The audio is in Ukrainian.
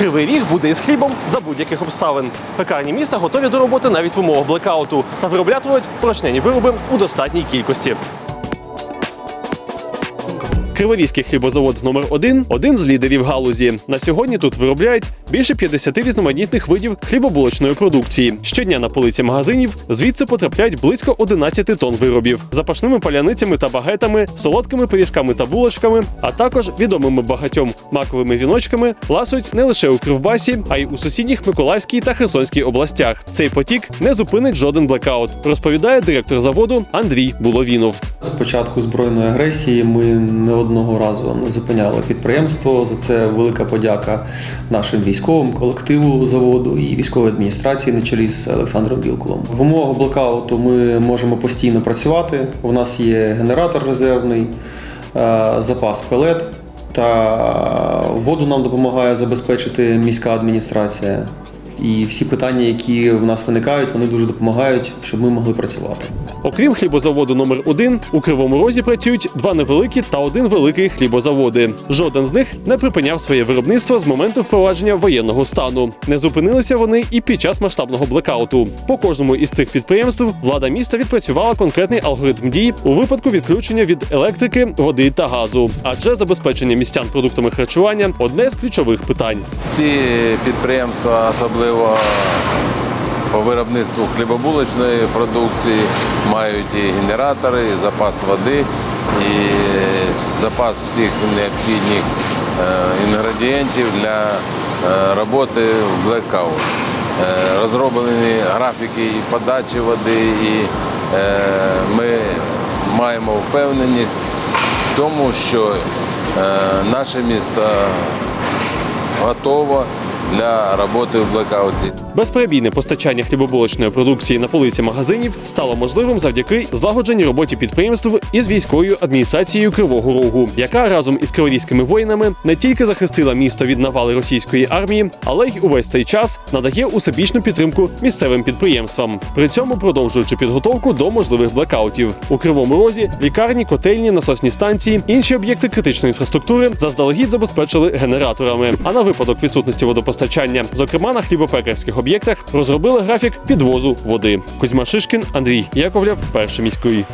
Кривий ріг буде із хлібом за будь-яких обставин. Пекарні міста готові до роботи навіть в умовах блекауту та вироблятимуть порожняні вироби у достатній кількості. Криворізький хлібозавод номер 1 один з лідерів галузі. На сьогодні тут виробляють більше 50 різноманітних видів хлібобулочної продукції. Щодня на полиці магазинів звідси потрапляють близько 11 тонн виробів, запашними паляницями та багетами, солодкими пиріжками та булочками, а також відомими багатьом маковими віночками ласують не лише у Кривбасі, а й у сусідніх Миколаївській та Херсонській областях. Цей потік не зупинить жоден блекаут, розповідає директор заводу Андрій Буловінов. З початку збройної агресії ми не одного разу не зупиняли підприємство. За це велика подяка нашим військовим, колективу заводу і військовій адміністрації на чолі з Олександром Білкулом. В умовах блокауту ми можемо постійно працювати. У нас є генератор резервний, е, запас пелет. Та воду нам допомагає забезпечити міська адміністрація. І всі питання, які в нас виникають, вони дуже допомагають, щоб ми могли працювати. Окрім хлібозаводу номер 1 у Кривому Розі працюють два невеликі та один великий хлібозаводи. Жоден з них не припиняв своє виробництво з моменту впровадження воєнного стану. Не зупинилися вони і під час масштабного блекауту. По кожному із цих підприємств влада міста відпрацювала конкретний алгоритм дій у випадку відключення від електрики, води та газу. Адже забезпечення містян продуктами харчування одне з ключових питань. Ці підприємства, особливо по виробництву хлібобулочної продукції, мають і генератори, і запас води, і запас всіх необхідних е, інгредієнтів для е, роботи в блекаут. Е, Розроблені графіки і подачі води, і ми маємо впевненість в тому, що наше місто готово для роботи в блекауті. Безперебійне постачання хлібобулочної продукції на полиці магазинів стало можливим завдяки злагодженій роботі підприємств із військовою адміністрацією Кривого Рогу, яка разом із криворізькими воїнами не тільки захистила місто від навали російської армії, але й увесь цей час надає усебічну підтримку місцевим підприємствам, при цьому продовжуючи підготовку до можливих блекаутів у кривому розі. Лікарні, котельні, насосні станції, інші об'єкти критичної інфраструктури заздалегідь забезпечили генераторами. А на випадок відсутності водопостачання, зокрема на хлібопекарських об'єктах, розробили графік підвозу води. Кузьма Шишкін, Андрій Яковлєв, перший міський.